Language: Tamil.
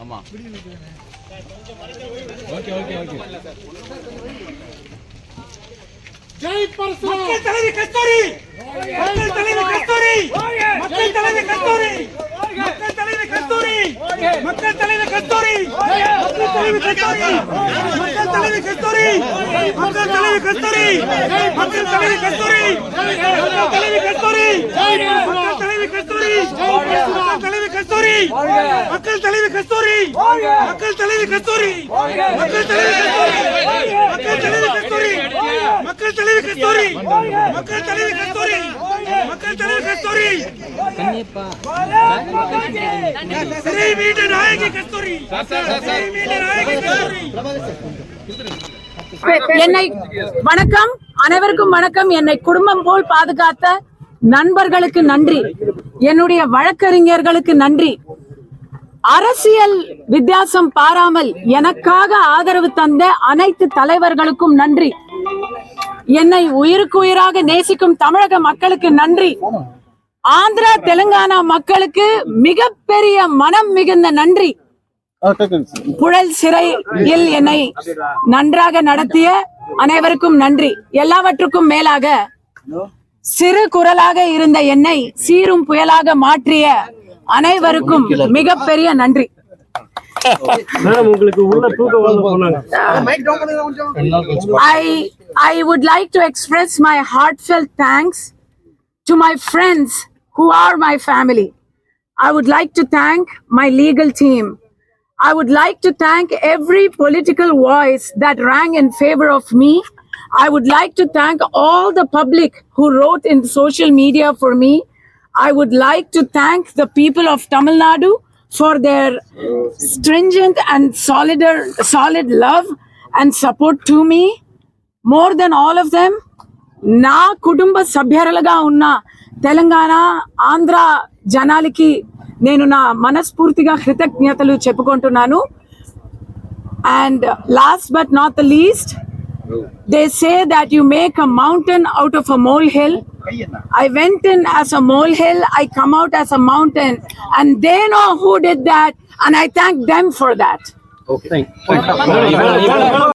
ஆமா மக்கள் தலைவி கஸ்தூரி மக்கள் தலைவி கஸ்தூரி மக்கள் தலைவி கஸ்தூரி மக்கள் தலைவி கஸ்தூரி மக்கள் தலைவி கஸ்தூரி மக்கள் தலைவி கஸ்தூரி மக்கள் தலைவி கஸ்தூரி மக்கள் தலைவி கஸ்தூரி மக்கள் தலைவி கஸ்தூரி மக்கள் தலைவி கஸ்தூரி மக்கள் தலைவி கஸ்தூரி மக்கள் தலைவி கஸ்தூரி மக்கள் தலைவி கஸ்தூரி! மக்கள் தலைவி கஸ்தூரி! மக்கள் தலைவி கஸ்தூரி! மக்கள் தலைவி கஸ்தூரி! மக்கள் தலைவி கஸ்தூரி! மக்கள் தலைவி கஸ்தூரி! மக்கள் தலைவி கஸ்தூரி! சிறை மீட்ட நாயகி கஸ்தூரி! சிறை மீட்ட நாயகி கஸ்தூரி! என்னை வணக்கம். அனைவருக்கும் வணக்கம். என்னை குடும்பம் போல் பாதுகாத்த நண்பர்களுக்கு நன்றி. என்னுடைய வழக்கறிஞர்களுக்கு நன்றி. அரசியல் வித்தியாசம் பாராமல் எனக்காக ஆதரவு தந்த அனைத்து தலைவர்களுக்கும் நன்றி. என்னை உயிருக்கு உயிராக நேசிக்கும் தமிழக மக்களுக்கு நன்றி. ஆந்திரா தெலுங்கானா மக்களுக்கு மிகப்பெரிய மனம் மிகுந்த நன்றி. புழல் சிறையில் என்னை நன்றாக நடத்திய அனைவருக்கும் நன்றி. எல்லாவற்றுக்கும் மேலாக சிறு குரலாக இருந்த என்னை சீரும் புயலாக மாற்றிய அனைவருக்கும் மிகப்பெரிய நன்றி I I would like to express my heartfelt thanks to my friends who are my family. I would like to thank my legal team. I would like to thank every political voice that rang in favor of me. I would like to thank all the public who wrote in social media for me. I would like to thank the people of Tamil Nadu for their stringent and solid, solid love and support to me. More than all of them నా కుటుంబ సభ్యులుగా ఉన్న తెలంగాణ ఆంధ్ర జనాలకి నేను నా మనస్ఫూర్తిగా కృతజ్ఞతలు చెప్పుకుంటున్నాను and last but not the least they say that you make a mountain out of a molehill. I went in as a molehill, I come out as a mountain. And they know who did that, and I thank them for that. Okay. Thank, thank